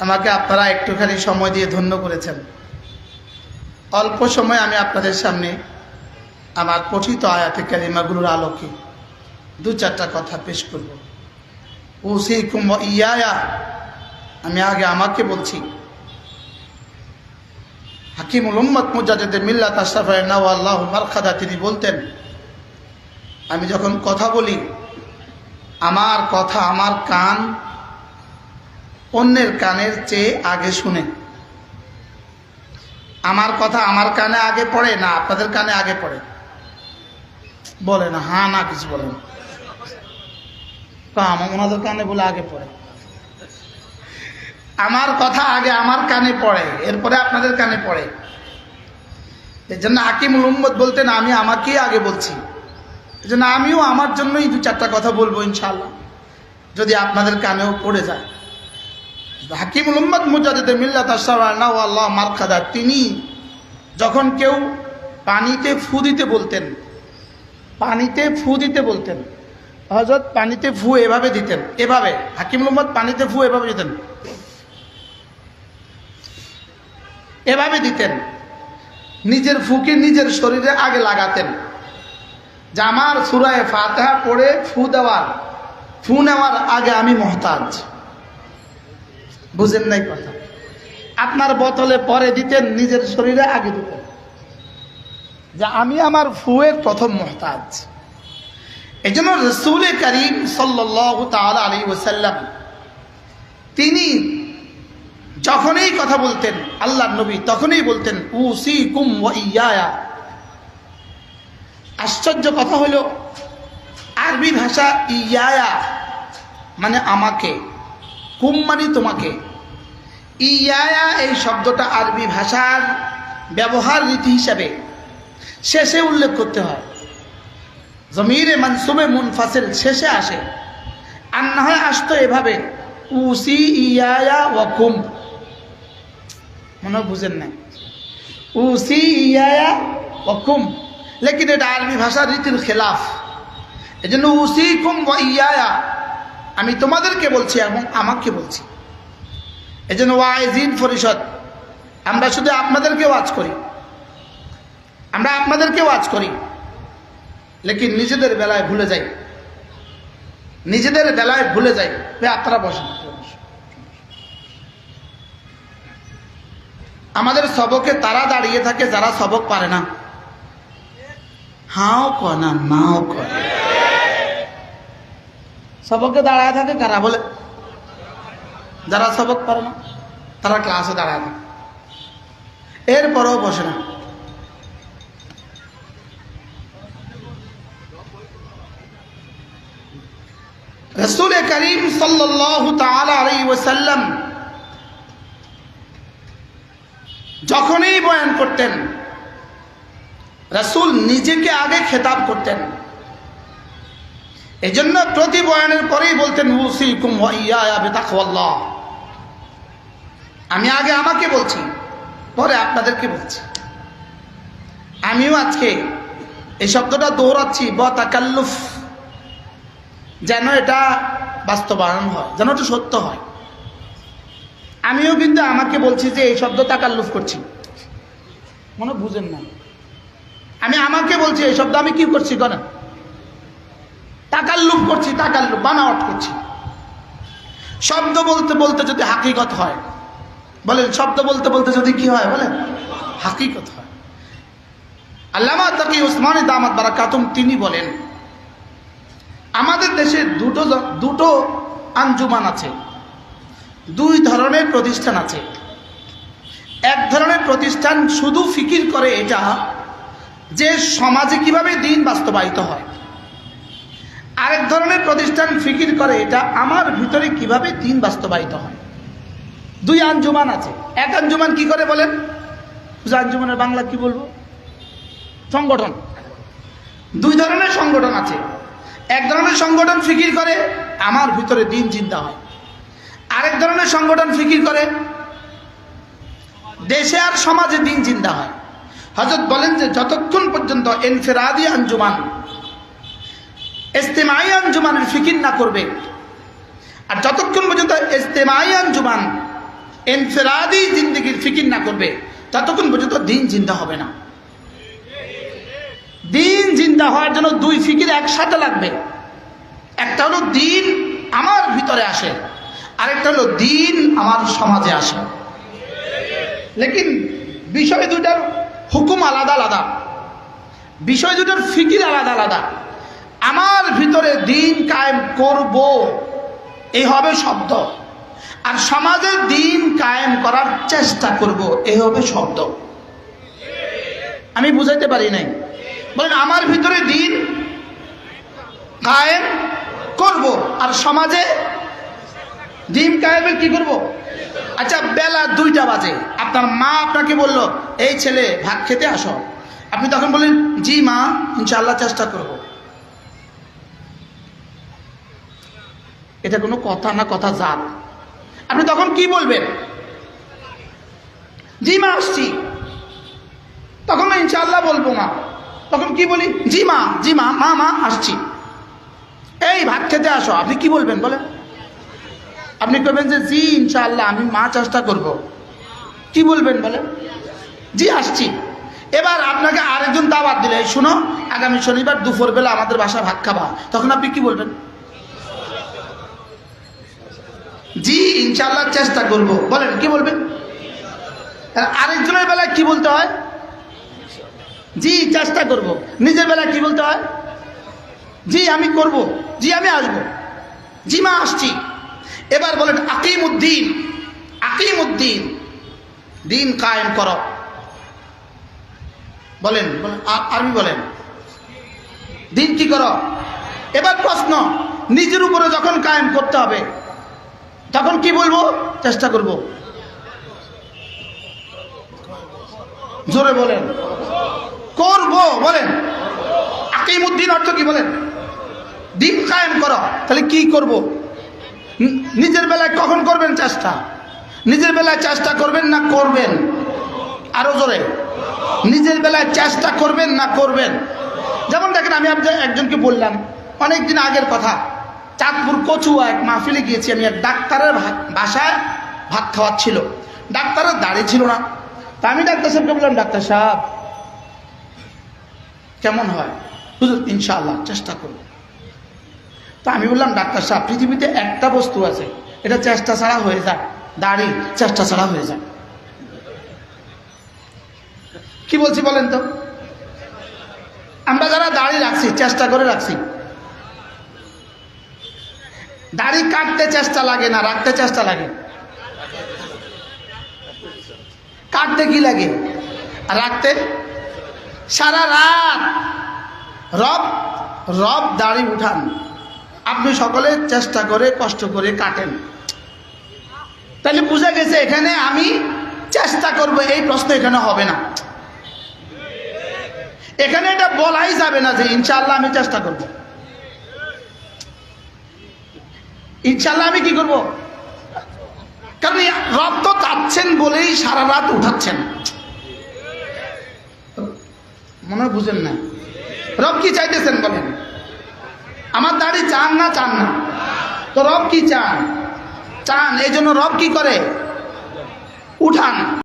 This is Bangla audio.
আমাকে আপনারা একটুখানি সময় দিয়ে ধন্য করেছেন। অল্প সময় আমি আপনাদের সামনে আমার পঠিত আয়াতে কালিমাগুলোর আলোকে দু চারটা কথা পেশ করব। ও সেই কুম্ভ ইয়ায়া, আমি আগে আমাকে বলছি। হাকিমুল উম্মত মুজাদ্দিদ মিল্লাত আশরাফায় আল্লাহ মারখাদা, তিনি বলতেন, আমি যখন কথা বলি, আমার কথা, আমার কান অন্যের কানের চেয়ে আগে শুনে। আমার কথা আমার কানে আগে পড়ে না আপনাদের কানে আগে পড়ে? বলে না হ্যাঁ না, কিছু বলে না আমার ওনাদের কানে বলে আগে পড়ে। আমার কথা আগে আমার কানে পড়ে, এরপরে আপনাদের কানে পড়ে। এই জন্য আকিমুল উম্মদ বলতেন, আমি আমাকেই আগে বলছি। এই জন্য আমিও আমার জন্যই দু চারটা কথা বলব ইনশাল্লাহ যদি আপনাদের কানেও পড়ে যায়। হাকিমুল উম্মদ মুজাদ্দিদ মিল্লাত আল্লাহ মারখাদা, তিনি যখন কেউ পানিতে ফু দিতে বলতেন, পানিতে ফু দিতে বলতেন হজরত পানিতে ফু এভাবে দিতেন, এভাবে, হাকিমুল উম্মদ পানিতে ফু এভাবে দিতেন এভাবে দিতেন, নিজের ফুকে নিজের শরীরে আগে লাগাতেন, জামার সুরায় ফাতেহা পড়ে ফু দেওয়ার, ফু নেওয়ার আগে আমি মহতাজ। বুঝেন নাই কথা। আপনার বোতলে পরে দিতেন, নিজের শরীরে আগে দিতেন। যে আমি আমার ফুয়ের প্রথম মহতাজ। এই জন্য রসুল করিম সাল্লাহ ওসাল্লাম তিনি যখনই কথা বলতেন আল্লাহ নবী তখনই বলতেন উ সি কুম ইয়া আশ্চর্য কথা হলো, আরবি ভাষা ইয়ায়া মানে আমাকে। কুম মানে তোমাকে। ইয়ায়া এই শব্দটা আরবি ভাষার ব্যবহার রীতি হিসাবে শেষে উল্লেখ করতে হয়। জমিরে মানসুবে মুনফাসিল শেষে আসে। আর না হয় আসতো এভাবে, উসি ইয়ায়া ওয়াকুম মনে বুঝেন না উসি ইয়ায়া ওয়াকুম লেকিন এটা আরবি ভাষার রীতির খেলাফ। এই জন্য উসি কুম ইয়ায়া। আমি তোমাদেরকে বলছি এবং আমাকে বলছি। এই জন্য ওয়াইজিন পরিষদ, আমরা শুধু আপনাদেরকে ওয়াজ করি। আমরা আপনাদেরকে ওয়াজ করি, লেকিন নিজেদের বেলায় ভুলে যাই। নিজেদের বেলায় ভুলে যাই। আপনারা বসেন। আমাদের সবকে তারা দাঁড়িয়ে থাকে, যারা সবক পারে না। হাও কয় না, নাও কয় সবকে দাঁড়ায় থাকে কারা? বলে। যারা সবক পারে না, তারা ক্লাসে দাঁড়ায় থাকে। এরপরেও বসে না। রসুল করিম ওসাল্লাম যখনই বয়ান করতেন, রসুল নিজেকে আগে খেতাব করতেন। এই জন্য প্রতি বয়ানের পরেই বলতেন আমি আগে আমাকে বলছি, পরে আপনাদেরকে বলছি। আমিও আজকে এই শব্দটা দৌড়াচ্ছি ব যেন এটা বাস্তবায়ন হয়, যেন এটা সত্য হয়। আমিও কিন্তু আমাকে বলছি যে এই শব্দ তাকাল্লুফ করছি। মনে বুঝেন না আমি আমাকে বলছি, এই শব্দ আমি কি করছি? করেন। করছি তাকাল্লুফ বানাওয়াট করছি। শব্দ বলতে বলতে যদি হাকিকত হয়, বলেন, শব্দ বলতে বলতে যদি কি হয়, বলেন, হাকিকত হয়। আল্লামা তাকি উসমানী দামাত বারাকাতুম, তিনি বলেন, আমাদের দেশে দুটো দুটো আঞ্জুমান আছে, দুই ধরনের প্রতিষ্ঠান আছে। এক ধরনের প্রতিষ্ঠান শুধু ফিকির করে এটা যে সমাজে কীভাবে দিন বাস্তবায়িত হয়। আরেক ধরনের প্রতিষ্ঠান ফিকির করে, এটা আমার ভিতরে কীভাবে দিন বাস্তবায়িত হয়? দুই আঞ্জুমান আছে। এক আঞ্জুমান কি করে বলেন? আঞ্জুমানের বাংলা কি বলব? সংগঠন। দুই ধরনের সংগঠন আছে। এক ধরনের সংগঠন ফিকির করে, আমার ভিতরে দিন চিন্তা হয়। আরেক ধরনের সংগঠন ফিকির করে, দেশে আর সমাজে দিন চিন্তা হয়। হজরত বলেন যে, যতক্ষণ পর্যন্ত এনফেরাদি আঞ্জুমান ইস্তেমাই আঞ্জুমানের ফিকির না করবে। আর যতক্ষণ পর্যন্ত ইস্তেমাই আঞ্জুমান এনফেরাদি জিন্দগির ফিকির না করবে, ততক্ষণ পর্যন্ত দিন জিন্দা হবে না। দিন জিন্দা হওয়ার জন্য দুই ফিকির একসাথে লাগবে। একটা হলো দিন আমার ভিতরে আসে, আরেকটা হলো দিন আমার সমাজে আসে। লেকিন বিষয় দুটার হুকুম আলাদা আলাদা। বিষয় দুটার ফিকির আলাদা আলাদা। আমার ভিতরে দিন কায়েম করব, এই হবে শব্দ। আর সমাজে দিন কায়েম করার চেষ্টা করব এই হবে শব্দ। আমি বুঝাইতে পারি নাই। বলেন, আমার ভিতরে দিন কায়েম করব, আর সমাজে দিন কায়েমের কি করব? আচ্ছা বেলা দুইটা বাজে। আপনার মা আপনাকে বলল, এই ছেলে, ভাত খেতে আসো। আপনি তখন বললেন, জি মা, ইনশাআল্লাহ চেষ্টা করব। এটা কোনো কথা না কথা জাত। আপনি তখন কি বলবেন? জি মা আসছি। তখন না ইনশাল্লাহ বলব মা তখন কি বলি? জি মা জি মা মা মা আসছি। এই ভাত খেতে আসো, আপনি কি বলবেন বলেন? আপনি করবেন যে, জি, ইনশাআল্লাহ, আমি মা চেষ্টা করব। কি বলবেন বলেন? জি, আসছি। এবার আপনাকে আরেকজন দাওয়াত দিলে, "এই শোনো, আগামী শনিবার দুপুরবেলা আমাদের বাসায় ভাত খাবা। তখন আপনি কি বলবেন? জি ইনশাআল্লাহ চেষ্টা করব। বলেন কি বলবেন? আর আরেকজনের বেলায় কি বলতে হয়? জি চেষ্টা করব। নিজের বেলায় কি বলতে হয়? জি আমি করব। জি আমি আসব। জি মা আসছি। এবার বলেন আকিম উদ্দিন আকিম উদ্দিন দিন কায়েম কর। বলেন বলেন, আ- আরবি বলেন। দিন কি কর? এবার প্রশ্ন নিজের উপরে যখন কায়েম করতে হবে তখন কি বলব? চেষ্টা করব। জোরে বলেন। করব, বলেন। আকিম উদ্দিন অর্থ কি বলেন? দিন কায়েম করো। তাহলে কি করব? নিজের বেলায় কখন করবেন চেষ্টা? নিজের বেলায় চেষ্টা করবেন না করবেন? আরও জোরে। নিজের বেলায় চেষ্টা করবেন না করবেন? যেমন দেখেন, আমি একজনকে বললাম অনেক দিন আগের কথা। চাঁদপুর কচুয়া এক মাহফিলে গিয়েছি, আমি এক ডাক্তারের বাসায় ভাত খাওয়াচ্ছিল। ডাক্তারের দাড়ি ছিল না। তা আমি ডাক্তার সাহেবকে বললাম, ডাক্তার সাহেব, কেমন হয়? হুজুর, ইনশাআল্লাহ, চেষ্টা করব। তা আমি বললাম, ডাক্তার সাহেব, পৃথিবীতে একটা বস্তু আছে, এটা চেষ্টা ছাড়া হয়ে যায়, দাড়ি চেষ্টা ছাড়া হয়ে যায়। কি বলছি বলেন তো? আমরা যারা দাড়ি রাখছি, চেষ্টা করে রাখছি দাড়ি কাটতে চেষ্টা লাগে না, রাখতে চেষ্টা লাগে। কাটতে কি লাগে? রাখতে? সারা রাত রব রব দাড়ি উঠান। আপনি সকলে চেষ্টা করে, কষ্ট করে কাটেন। তাহলে বুঝা গেছে, এখানে আমি চেষ্টা করব, এই প্রশ্ন এখানে হবে না। এখানে এটা বলাই যাবে না যে ইনশাল্লাহ আমি চেষ্টা করব। ইনশাল্লাহ আমি কি করব? কারণ রব তো চাচ্ছেন বলেই সারা রাত উঠাচ্ছেন। মনে হয় বুঝেন না। রব কি চাইতেছেন বলেন? আমার দাড়ি চান না চান না। তো রব কি চান? চান, এই জন্য রব কি করে? উঠান।